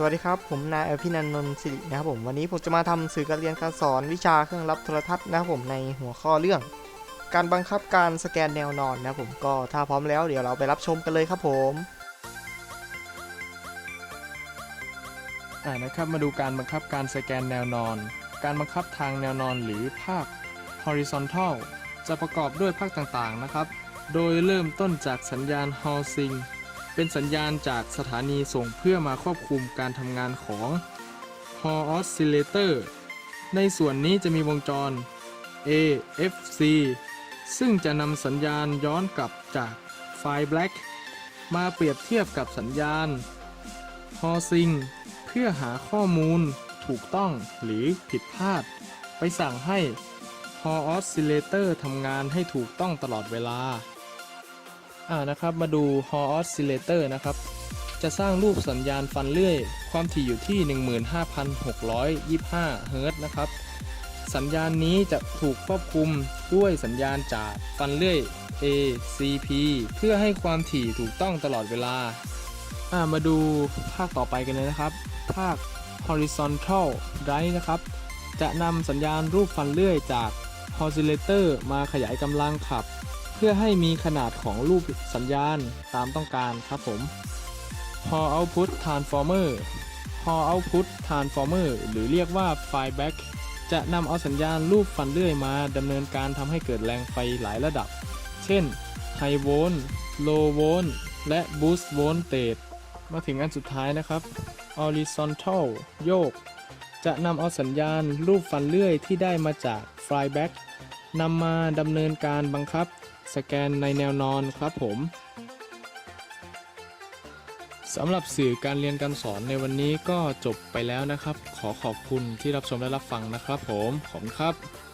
สวัสดีครับ ผมนายอภินันนนท์สิรินะครับผมวันนี้ผมจะมาทำสื่อการเรียนการสอนวิชาเครื่องรับโทรทัศน์นะครับผมในหัวข้อเรื่อง การบังคับการสแกนแนวนอนนะครับผมก็ถ้าพร้อมแล้วเดี๋ยวเราไปรับชมกันเลยครับผมอ่านะครับมาดูการบังคับการสแกนแนวนอน การบังคับทางแนวนอนหรือภาค horizontal จะประกอบด้วยภาคต่างๆนะครับ โดยเริ่มต้นจากสัญญาณ Hall Sing เป็นสัญญาณจากสถานีส่งเพื่อมาควบคุมการทำงานของ Hall Oscillator ในส่วนนี้จะมีวงจร A F C ซึ่งจะนำสัญญาณย้อนกลับจากไฟล์ black มาเปรียบเทียบกับสัญญาณฮอซิงเพื่อหาข้อมูลถูกต้องหรือผิดพลาด ไปสั่งให้ฮอออสซิเลเตอร์ทำงานให้ถูกต้องตลอดเวลา อ่านะครับมาดูฮอออสซิเลเตอร์นะครับ จะสร้างรูปสัญญาณฟันเลื่อย ความถี่อยู่ที่ 15,625 เฮิรตซ์นะครับ สัญญาณนี้จะถูกควบคุมด้วยสัญญาณจากฟันเลื่อย ACP เพื่อให้ความถี่ถูกต้องตลอดเวลาอ่ามาดูภาคต่อไปกันเลยนะครับ ภาค horizontal drive นะครับ จะนำสัญญาณรูปฟันเลื่อยจาก oscillator มาขยายกำลังขับ เพื่อให้มีขนาดของรูปสัญญาณตามต้องการครับผม Hall output transformer Hall output transformer หรือเรียกว่า feedback จะนำเอาสัญญาณรูปฟันเลื่อยมาดำเนินการทำให้เกิดแรงไฟหลายระดับ เช่น High volt Low volt และ Boost voltage มาถึงอันสุดท้ายนะครับ horizontal โยก จะนำเอาสัญญาณรูปฟันเลื่อยที่ได้มาจาก flyback นำมาดำเนินการบังคับ สแกนในแนวนอนครับผมสำหรับสื่อการเรียนการสอนในวันนี้ก็จบไปแล้วนะครับ ขอขอบคุณที่รับชมและรับฟังนะครับผม ขอบคุณครับ